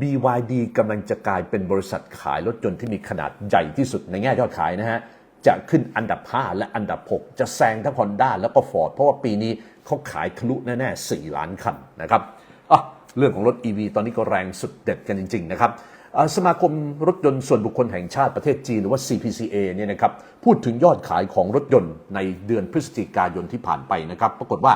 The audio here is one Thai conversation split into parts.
BYD กำลังจะกลายเป็นบริษัทขายรถยนต์ที่มีขนาดใหญ่ที่สุดในแง่ยอดขายนะฮะ จะขึ้นอันดับ 5 และอันดับ 6 จะแซงทั้ง Honda แล้วก็ Ford เพราะว่าปีนี้เขาขายทะลุแน่ๆ 4 ล้านคันนะครับอะเรื่องของรถ EV ตอนนี้ก็แรงสุดเด็ดกันจริง ๆ นะครับ สมาคมรถยนต์ส่วนบุคคลแห่งชาติประเทศจีนหรือว่า CPCA เนี่ยนะครับพูดถึงยอดขายของรถยนต์ในเดือนพฤศจิกายนที่ผ่านไปนะครับปรากฏว่า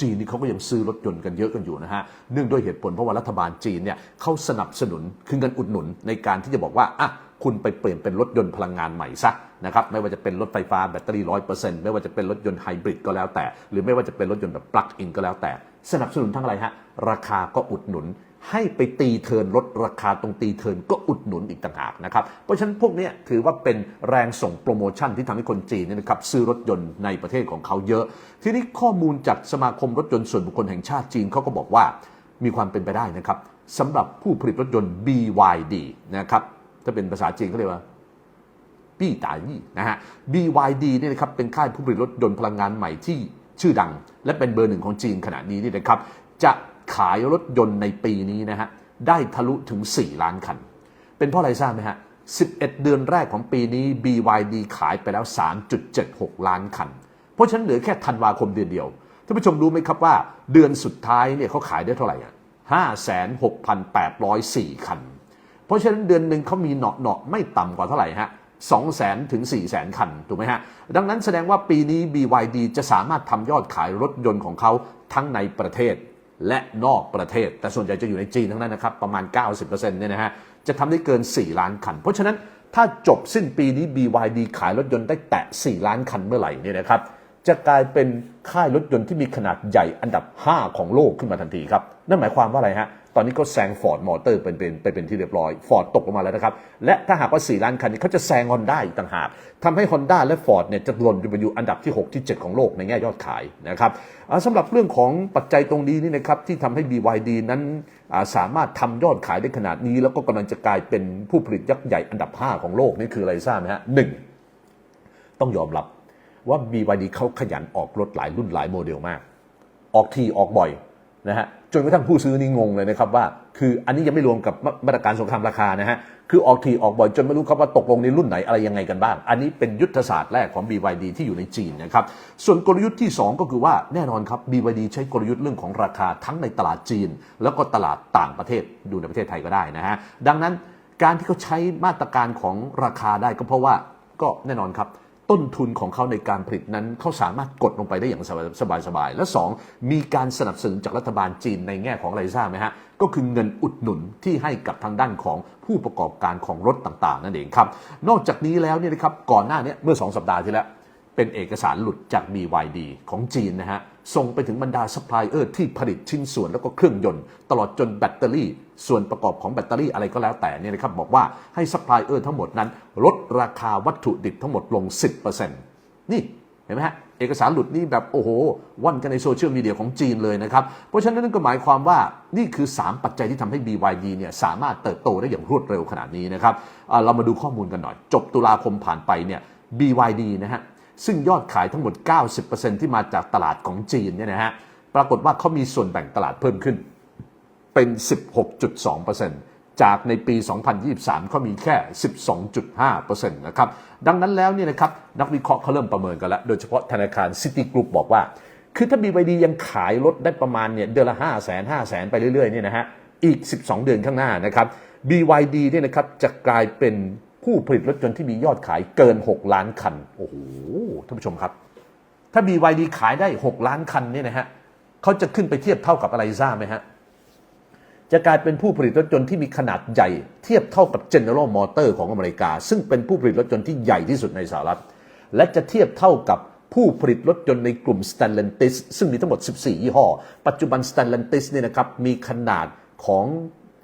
จีนนี่เขาก็ยังซื้อรถยนต์กันเยอะกันอยู่นะฮะเนื่องด้วยเหตุผลเพราะว่ารัฐบาลจีนเนี่ยเขาสนับสนุนคือเงินอุดหนุนในการที่จะบอกว่าอะคุณไปเปลี่ยนเป็นรถยนต์พลังงานใหม่ซะนะครับไม่ว่าจะเป็นรถไฟฟ้าแบตเตอรี่ร้อยเปอร์เซ็นต์ไม่ว่าจะเป็นรถยนต์ไฮบริดก็แล้วแต่ หรือไม่ว่าจะเป็นรถยนต์แบบปลั๊กอินก็แล้วแต่ สนับสนุนทั้งอะไรฮะราคาก็อุดหนุน ให้ไปตีเทินลดราคาตรงตีเทินก็อุดหนุนอีกต่างหากนะครับ เพราะฉะนั้นพวกนี้ถือว่าเป็นแรงส่งโปรโมชั่นที่ทำให้คนจีนเนี่ยนะครับซื้อรถยนต์ในประเทศของเขาเยอะ ทีนี้ข้อมูลจากสมาคมรถยนต์ส่วนบุคคลแห่งชาติจีนเขาก็บอกว่ามีความเป็นไปได้นะครับสำหรับผู้ผลิตรถยนต์ BYD นะครับถ้าเป็นภาษาจีนเขาเรียกว่าปี้ตายี่นะฮะ BYD เนี่ยนะครับเป็นค่ายผู้ผลิตรถยนต์พลังงานใหม่ที่ชื่อดัง และเป็นเบอร์หนึ่งของจีนขณะนี้นี่นะครับจะ ขายรถยนต์ในปีนี้นะฮะได้ทะลุถึง 4 ล้านคัน เป็นเพราะอะไรทราบไหมฮะ 11 เดือนแรกของปีนี้ BYD ขายไปแล้ว 3.76 ล้านคัน เพราะฉะนั้นเหลือแค่ธันวาคมเดือนเดียวท่านผู้ชมรู้ไหมครับว่าเดือนสุดท้ายเนี่ยเขาขายได้เท่าไหร่อะ56,804 คัน เพราะฉะนั้นเดือนหนึ่งเขามีเนาะเนาะๆไม่ต่ำกว่าเท่าไหร่ฮะสองแสนถึง4ี่แสนคัน ถูกไหมฮะ ดังนั้นแสดงว่าปีนี้ BYD จะสามารถทำยอดขายรถยนต์ของเขาทั้งในประเทศ และนอกประเทศ แต่ส่วนใหญ่จะอยู่ในจีนทั้งนั้นนะครับ ประมาณ 90%เนี่ยนะฮะจะทำได้เกิน 4 ล้านคัน เพราะฉะนั้นถ้าจบสิ้นปีนี้ BYD ขายรถยนต์ได้แตะ 4 ล้านคันเมื่อไหร่เนี่ยนะครับจะกลายเป็นค่ายรถยนต์ที่มีขนาดใหญ่อันดับ 5 ของโลกขึ้นมาทันทีครับ นั่นหมายความว่าอะไรฮะ ตอนนี้ก็แซงฟอร์ดมอเตอร์เป็นเป็นไปเป็นที่เรียบร้อยฟอร์ดตกลงมาแล้วนะครับ และถ้าหากว่า 4 ล้านคันนี้เขาจะแซงฮอนด้าอีกต่างหากทำให้ Honda และ Ford เนี่ยจะหล่นไปอยู่อันดับที่ 6 ที่ 7 ของโลกในแง่ยอดขายนะครับสำหรับเรื่องของปัจจัยตรงนี้นี่นะครับที่ทำให้ BYD นั้นสามารถทำยอดขายได้ขนาดนี้ แล้วก็กำลังจะกลายเป็นผู้ผลิตยักษ์ใหญ่อันดับ 5 ของโลกนี่คืออะไรทราบไหมฮะหนึ่งต้องยอมรับว่า BYD เขาขยันออกรถหลายรุ่นหลายโมเดลมาก ออกทีออกบ่อย นะฮะจนกระทั่งผู้ซื้อนี่งงเลยนะครับว่า คืออันนี้ยังไม่รวมกับมาตรการสงครามราคานะฮะคือออกทีออกบ่อยจนไม่รู้ครับว่าตกลงในรุ่นไหนอะไรยังไงกันบ้าง อันนี้เป็นยุทธศาสตร์แรกของ BYD ที่อยู่ในจีนนะครับส่วนกลยุทธ์ที่ 2 ก็คือว่าแน่นอนครับ BYD ใช้กลยุทธ์เรื่องของราคาทั้งในตลาดจีน แล้วก็ตลาดต่างประเทศดูในประเทศไทยก็ได้นะฮะดังนั้นการที่เขาใช้มาตรการของราคาได้ก็เพราะว่าก็แน่นอนครับ ต้นทุนของเขาในการผลิตนั้นเขาสามารถกดลงไปได้อย่างสบายๆและ 2 มีการสนับสนุนจากรัฐบาลจีนในแง่ของอะไรทราบไหมฮะก็คือเงินอุดหนุนที่ให้กับทางด้านของผู้ประกอบการของรถต่างๆ นั่นเองครับ นอกจากนี้แล้วเนี่ยนะครับก่อนหน้านี้เมื่อ 2 สัปดาห์ที่แล้ว เป็นเอกสารหลุดจาก BYD ของจีนนะฮะ ส่งไปถึงบรรดาซัพพลายเออร์ที่ผลิตชิ้นส่วนแล้วก็เครื่องยนต์ ตลอดจนแบตเตอรี่ ส่วนประกอบของแบตเตอรี่อะไรก็แล้วแต่เนี่ยนะครับ บอกว่าให้ซัพพลายเออร์ทั้งหมดนั้น ลดราคาวัตถุดิบทั้งหมดลง 10%นี่เห็นไหมฮะเอกสารหลุดนี่แบบโอ้โหว่อนกันในโซเชียลมีเดียของจีนเลยนะครับ เพราะฉะนั้นนั่นก็หมายความว่านี่คือ 3 ปัจจัยที่ทำให้ BYD เนี่ยสามารถเติบโตได้อย่างรวดเร็วขนาดนี้นะครับเรามาดูข้อมูลกันหน่อย จบตุลาคมผ่านไปเนี่ย BYD นะฮะ ซึ่งยอดขายทั้งหมด 90%ที่มาจากตลาดของจีนเนี่ยนะฮะปรากฏว่าเขามีส่วนแบ่งตลาดเพิ่มขึ้น เป็น 16.2%จากในปี 2023เขามีแค่ 12.5%นะครับดังนั้นแล้วเนี่ยนะครับนักวิเคราะห์เขาเริ่มประเมินกันแล้ว โดยเฉพาะธนาคารซิตี้กรุ๊ปบอกว่า คือถ้า BYD ยังขายรถได้ประมาณเนี่ยเดือนละ5 0 0 0 0 0 5 0 0 0 0 ไปเรื่อยๆเนี่ยนะฮะอีก 12 เดือนข้างหน้านะครับ BYD เนี่ยนะครับจะกลายเป็น ผู้ผลิตรถยนต์ที่มียอดขายเกิน 6 ล้านคัน โอ้โห ท่านผู้ชมครับ ถ้า BYD ขายได้ 6 ล้านคันเนี่ยนะฮะเขาจะขึ้นไปเทียบเท่ากับอะไรทราบไหมฮะ จะกลายเป็นผู้ผลิตรถยนต์ที่มีขนาดใหญ่ เทียบเท่ากับ General Motor ของอเมริกา ซึ่งเป็นผู้ผลิตรถยนต์ที่ใหญ่ที่สุดในสหรัฐ และจะเทียบเท่ากับผู้ผลิตรถยนต์ในกลุ่ม Stellantis ซึ่งมีทั้งหมด 14 ยี่ห้อ ปัจจุบัน Stellantis เนี่ยนะครับ มีขนาดของ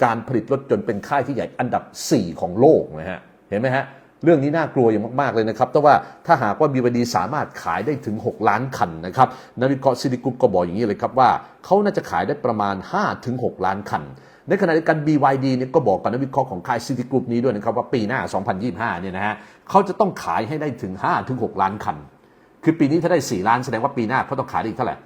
การผลิตรถยนต์เป็นค่ายที่ใหญ่อันดับ 4 ของโลกนะฮะ เห็นไหมฮะเรื่องนี้น่ากลัวอย่างมากๆเลยนะครับ แต่ว่าถ้าหากว่า BYD สามารถขายได้ถึง 6 ล้านคันนะครับนักวิเคราะห์ซิติกุปก็บอกอย่างนี้เลยครับว่าเขาน่าจะขายได้ประมาณ 5-6 ล้านคัน ในขณะเดียวกัน BYD เนี่ยก็บอกกับนักวิเคราะห์ของค่ายซิติกรุ๊ปนี้ด้วยนะครับว่าปีหน้า 2025 เนี่ยนะฮะเขาจะต้องขายให้ได้ถึง 5-6 ล้านคัน คือปีนี้ถ้าได้ 4 ล้านแสดงว่าปีหน้าเขาต้องขายได้อีกเท่าไหร่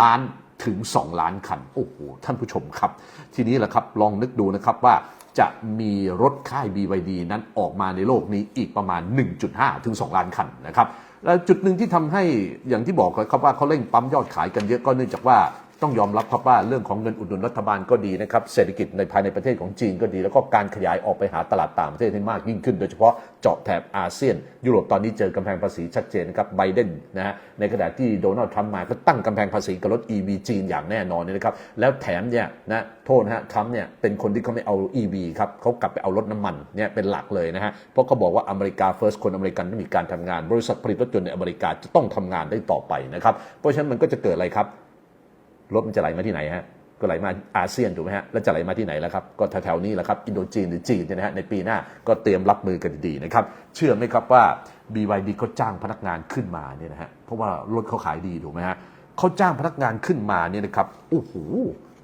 ล้านถึง 2 ล้านคัน โอ้โห ท่านผู้ชมครับ ทีนี้แหละครับ ลองนึกดูนะครับว่า จะมีรถค่าย BYD นั้นออกมาในโลกนี้อีกประมาณ 1.5 ถึง 2 ล้านคันนะครับและจุดหนึ่งที่ทำให้อย่างที่บอกครับว่าเขาเร่งปั๊มยอดขายกันเยอะก็เนื่องจากว่า ต้องยอมรับครับว่าเรื่องของเงินอุดหนุนรัฐบาลก็ดีนะครับเศรษฐกิจในภายในประเทศของจีนก็ดี แล้วก็การขยายออกไปหาตลาดต่างประเทศให้มากยิ่งขึ้น โดยเฉพาะเจาะแถบอาเซียน ยุโรปตอนนี้เจอกำแพงภาษีชัดเจนนะครับไบเดนนะฮะในขณะที่โดนัลด์ทรัมป์มาก็ตั้งกำแพงภาษีกับรถ EV จีนอย่างแน่นอนนะครับแล้วแถมเนี่ยนะโทษนะฮะทรัมป์เนี่ยเป็นคนที่เขาไม่เอา EV ครับเขากลับไปเอารถน้ำมันเนี่ยเป็นหลักเลยนะฮะเพราะเขาบอกว่าอเมริกา first คนอเมริกันต้องมีการทำงาน บริษัทผลิตรถยนต์ในอเมริกาจะต้องทำงานได้ต่อไปนะครับเพราะฉะนั้นมันก็จะเกิดอะไรครับ รถมันจะไหลมาที่ไหนฮะก็ไหลมาอาเซียนถูกไหมฮะแล้วจะไหลมาที่ไหนแล่ะครับก็แถวๆนี้แหละครับอินโดจีนหรือจีนเนี่ยนะฮะในปีหน้าก็เตรียมรับมือกันดีๆนะครับเชื่อไหมครับว่า BYD เขาจ้างพนักงานขึ้นมาเนี่ยนะฮะเพราะว่ารถเขาขายดีถูกไหมฮะเขาจ้างพนักงานขึ้นมาเนี่ยนะครับโอ้โห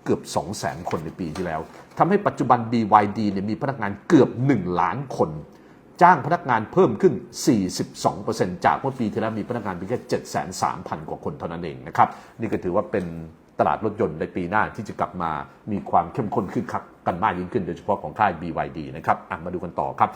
เกือบ 2 0 0 0 0 0 คนในปีที่แล้วทำให้ปัจจุบัน BYD เนี่ยมีพนักงานเกือบ 1 ล้านคน จ้างพนักงานเพิ่มขึ้น 42%จากเมื่อปีที่แล้วมีพนักงานเพียงแค่7,300กว่าคนเท่านั้นเองนะครับนี่ก็ถือว่าเป็น ตลาดรถยนต์ในปีหน้าที่จะกลับมามีความเข้มข้นขึ้นคักกันมากยิ่งขึ้นโดยเฉพาะของค่าย BYD นะครับมาดูกันต่อครับ